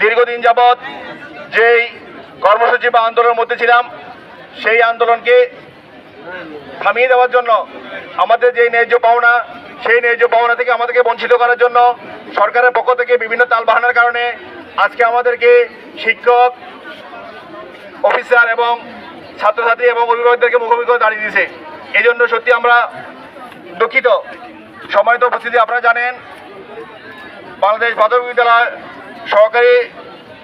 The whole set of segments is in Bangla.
দীর্ঘদিন যাবৎ যেই কর্মসূচি বা আন্দোলনের মধ্যে ছিলাম, সেই আন্দোলনকে থামিয়ে দেওয়ার জন্য, আমাদের যে ন্যায্য পাওনা, সেই ন্যায্য পাওনা থেকে আমাদেরকে বঞ্চিত করার জন্য সরকারের পক্ষ থেকে বিভিন্ন তাল বাহানার কারণে আজকে আমাদেরকে শিক্ষক, অফিসার এবং ছাত্রছাত্রী এবং অভিভাবকদেরকে মুখোমুখি করে দাঁড়িয়ে দিয়েছে। এই জন্য সত্যি আমরা দুঃখিত। সময়ত উপস্থিতি, আপনারা জানেন, বাংলাদেশ মাধ্যমিক বিদ্যালয় সহকারী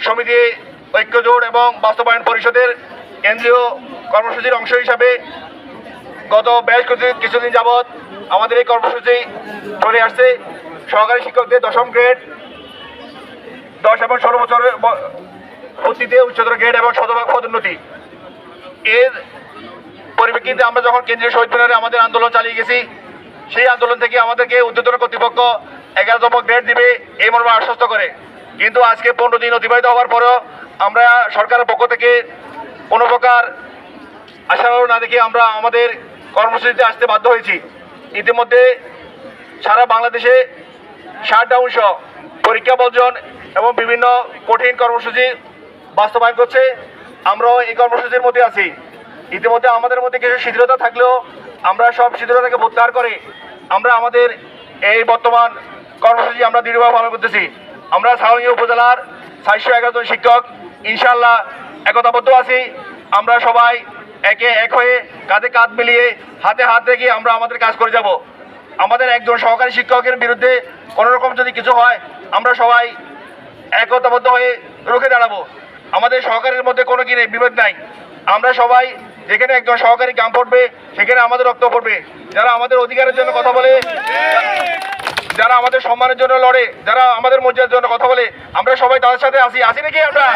সমিতি ঐক্যজোট এবং বাস্তবায়ন পরিষদের কেন্দ্রীয় কর্মসূচির অংশ হিসাবে গত বেশ কিছু- কিছুদিন যাবৎ আমাদের এই কর্মসূচি চলে আসছে। সহকারী শিক্ষকদের দশম গ্রেড, দশ এবং ষোলো বছরের ভর্তিতে উচ্চতর গ্রেড এবং শতভাগ পদোন্নতি। এর পরিপ্রেক্ষিতে আমরা যখন কেন্দ্রীয় শহীদ মিনারে আমাদের আন্দোলন চালিয়ে গেছি, সেই আন্দোলন থেকে আমাদেরকে উদ্যোতন কর্তৃপক্ষ এগারোতম গ্রেড দিবে, এই মর্মে আশ্বস্ত করে। কিন্তু আজকে পনেরো দিন অতিবাহিত হওয়ার পরেও আমরা সরকারের পক্ষ থেকে কোনো প্রকার আশাও না দেখে আমরা আমাদের কর্মসূচিতে আসতে বাধ্য হয়েছি। ইতিমধ্যে সারা বাংলাদেশে শাটডাউন সহ পরীক্ষা বর্জন এবং বিভিন্ন কঠিন কর্মসূচি বাস্তবায়ন করছে। আমরাও এই কর্মসূচির মধ্যে আছি। ইতিমধ্যে আমাদের মধ্যে কিছু শিথিলতা থাকলেও আমরা সব শিথিলতাকে প্রত্যাহার করে আমরা আমাদের এই বর্তমান কর্মসূচি আমরা দৃঢ়ভাবে পালন করতেছি। আমরা সাহায্য উপজেলার চারশো এগারো শিক্ষক ইনশাল্লাহ একতাবদ্ধ আছি। আমরা সবাই একে এক হয়ে কাঁধে কাঁধ মিলিয়ে হাতে হাত রেখে আমরা আমাদের কাজ করে যাব। আমাদের একজন সহকারী শিক্ষকের বিরুদ্ধে কোনো রকম যদি কিছু হয়, আমরা সবাই একতাবদ্ধ হয়ে রুখে দাঁড়াবো। আমাদের সহকারীর মধ্যে কোনো কি নেই, বিভেদ নাই। আমরা সবাই যেখানে একজন সহকারী কাম পড়বে সেখানে আমাদের রক্ত পড়বে। যারা আমাদের অধিকারের জন্য কথা বলে যারা আমাদের সম্মানের জন্য লড়ে যারা আমাদের মর্যাদার জন্য কথা বলে আমরা সবাই তাদের সাথে আসি আসি নাকি আমরা?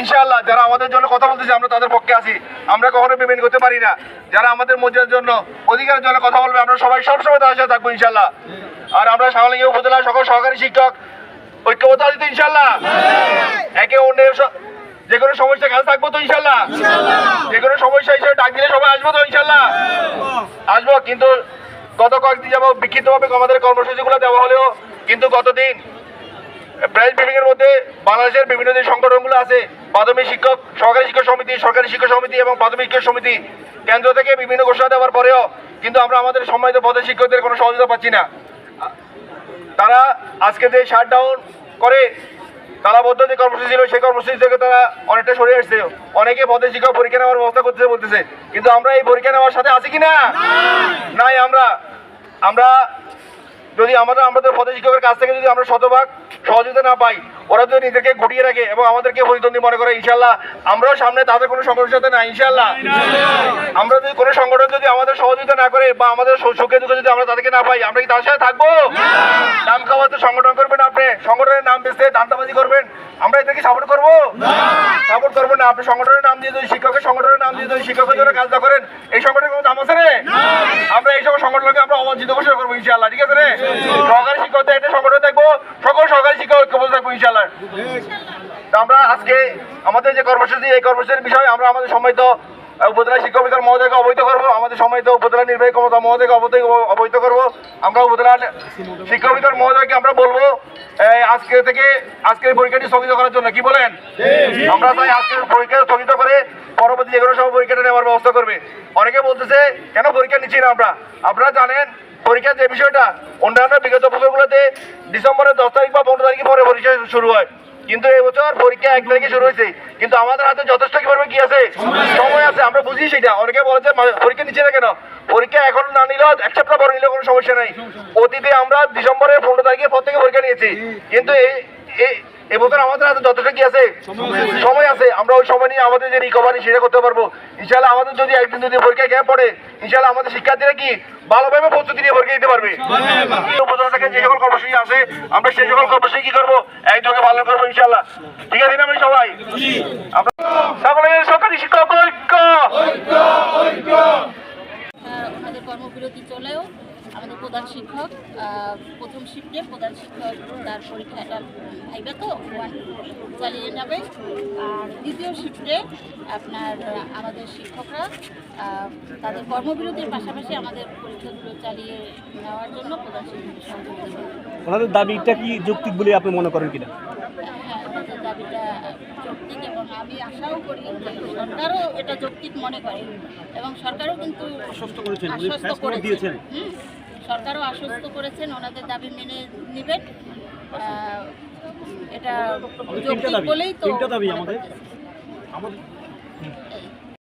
ইনশাআল্লাহ যারা আমাদের জন্য কথা বলতেছে আমরা তাদের পক্ষে আসি আমরা কখনো পেমেন্ট করতে পারি না। যারা আমাদের মর্যাদার জন্য অধিকারের জন্য কথা বলবে আমরা সবাই সবসময় তাদের সাথে থাকব ইনশাআল্লাহ। আর আমরা সাংলিঙ্গি উপজেলার সকল সহকারী শিক্ষক ঐক্যবদ্ধ আছি তো ইনশাল্লাহ একে অন্যের যে কোনো সমস্যা কাছে থাকব তো ইনশাল্লাহ যে কোনো সমস্যা হিসেবে ডাক দিলে সবাই আসব তো ইনশাল্লাহ আসব কিন্তু গত কয়েকদিন যেমন বিক্ষিপ্তভাবে আমাদের কর্মসূচিগুলো দেওয়া হলেও কিন্তু গতদিন ব্রাইল বিল্ডিংয়ের মধ্যে বাংলাদেশের বিভিন্ন যে সংগঠনগুলো আছে, প্রাথমিক শিক্ষক সরকারি শিক্ষক সমিতি, সরকারি শিক্ষক সমিতি এবং প্রাথমিক শিক্ষক সমিতি কেন্দ্র থেকে বিভিন্ন ঘোষণা দেওয়ার পরেও কিন্তু আমরা আমাদের সম্মানিত পদের শিক্ষকদের কোনো সহযোগিতা পাচ্ছি না। তারা আজকে যে শাটডাউন করে তালাবদ্ধ যে কর্মসূচি ছিল সেই কর্মসূচি থেকে তারা অনেকটা সরে আসছে। অনেকে পদে শিক্ষক পরীক্ষা নেওয়ার ব্যবস্থা করতেছে বলতেছে। কিন্তু আমরা এই পরীক্ষা নেওয়ার সাথে আছি কি না। নাই আমরা। আমরা যদি আমাদের আমাদের পদে শিক্ষকের কাছ থেকে যদি আমরা শতভাগ সহযোগিতা না পাই ওরা যদি নিজেকে গুটিয়ে রাখে এবং আমাদেরকে প্রতিদ্বন্দ্বী মনে করে ইনশাল্লাহ আমরাও সামনে তাদের কোনো সংগঠনের সাথে না ইনশাল্লাহ আমরা যদি কোনো সংগঠন যদি আমাদের সহযোগিতা না করে বা আমাদের সুখে দুঃখে যদি আমরা তাদেরকে না পাই আমরা কি তার সাথে থাকব? নাম খাওয়াতে সংগঠন করবেন আপনি সংগঠনের নাম বেচতে দান্দাবাজি করবেন আমরা এদেরকে সাপোর্ট করব? সাপোর্ট করব না আপনি সংগঠনের নাম দিয়ে যদি শিক্ষকের সংগঠনের নাম দিয়ে যদি শিক্ষকের জন্য কাজ না করেন এই সংগঠনের কোনো দাম আছে আমরা এই সকল সংগঠনকে আমরা অবাঞ্ছিত ঘোষণা করব ইনশাল্লাহ সহকারী শিক্ষকদের একটা সংগঠন দেখব সকল সহকারী শিক্ষক ঐক্যবদ্ধ থাকব ইনশাল্লাহ আমরা আজকে আমাদের যে কর্মসূচি এই কর্মসূচির বিষয়ে আমরা আমাদের সম্মানিত আহ, উপজেলা শিক্ষক বিকার মহোদয়কে অবহিত করব আমাদের সম্মানিত উপজেলা নির্বাহী ক্ষমতা মহোদয়কে অবহিত করব। আমরা উপজেলা শিক্ষক বিকার মহোদয়কে আমরা বলব আজকে থেকে আজকের পরীক্ষাটি স্থগিত করার জন্য কি বলেন? আমরা চাই আজকের পরীক্ষা স্থগিত করে পরবর্তী যে কোনো সময় পরীক্ষাটা নেওয়ার ব্যবস্থা করবে। অনেকে বলতেছে কেন পরীক্ষা নিচ্ছি না আমরা? আপনারা জানেন পরীক্ষার যে বিষয়টা, অন্যান্য বিগত বছরগুলোতে ডিসেম্বরের দশ তারিখ বা পনেরো তারিখে পরে পরীক্ষা শুরু হয়। কিন্তু এবছর পরীক্ষা এক তারিখে শুরু হয়েছে। কিন্তু আমাদের হাতে যথেষ্ট কি পরিমাণ কি আছে? সময় আছে, আমরা বুঝি সেটা। অনেকে বলে যে পরীক্ষা নিচ্ছে না কেন? পরীক্ষা এখন না নিলেও এক সপ্তাহ পরে নিলেও কোনো সমস্যা নেই। অতীতে আমরা ডিসেম্বরের পনেরো তারিখের পর থেকে পরীক্ষা নিয়েছি। কিন্তু এই- এবছর আমাদের হাতে যথেষ্ট কি আছে? সময় আছে। আমরা ওই সময় নিয়ে আমাদের যে রিকভারি সেটা করতে পারব। ইনশাল্লাহ আমাদের যদি একদিন যদি পরীক্ষা গ্যাপ পড়ে ইনশাল্লাহ আমাদের শিক্ষার্থীরা কি ভালোভাবে প্রস্তুতি নিয়ে পরীক্ষা দিতে পারবে? উপজেলা থেকে যে সকল কর্মসূচি আছে আমরা সেই সকল কর্মসূচি কি করব? একযোগে পালন করব ইনশাল্লাহ ঠিক আছে না আমি সবাই? আমরা সকলের সরকারি শিক্ষক ঐক্য! ওনাদের কর্মবিরতি চলেও আমাদের প্রধান শিক্ষক প্রথম শিফটে প্রধান শিক্ষক তার পরীক্ষাটা ভাইবে তো চালিয়ে যাবে। আর দ্বিতীয় শিফটে আপনার আমাদের শিক্ষকরা তাদের কর্মবিরতির পাশাপাশি আমাদের পরীক্ষাগুলো চালিয়ে নেওয়ার জন্য প্রধান শিক্ষক ওনাদের দাবিটা কি যৌক্তিক বলে আপনি মনে করেন কিনা? হ্যাঁ, দাবিটা এবং আমি আশাও করি সরকারও এটা যৌক্তিক মনে করে এবং সরকারও কিন্তু করেছেন মানে করে দিয়েছেন। সরকারও আশ্বস্ত করেছেন ওনাদের দাবি মেনে নেবেন। এটা বলেই তো আমাদের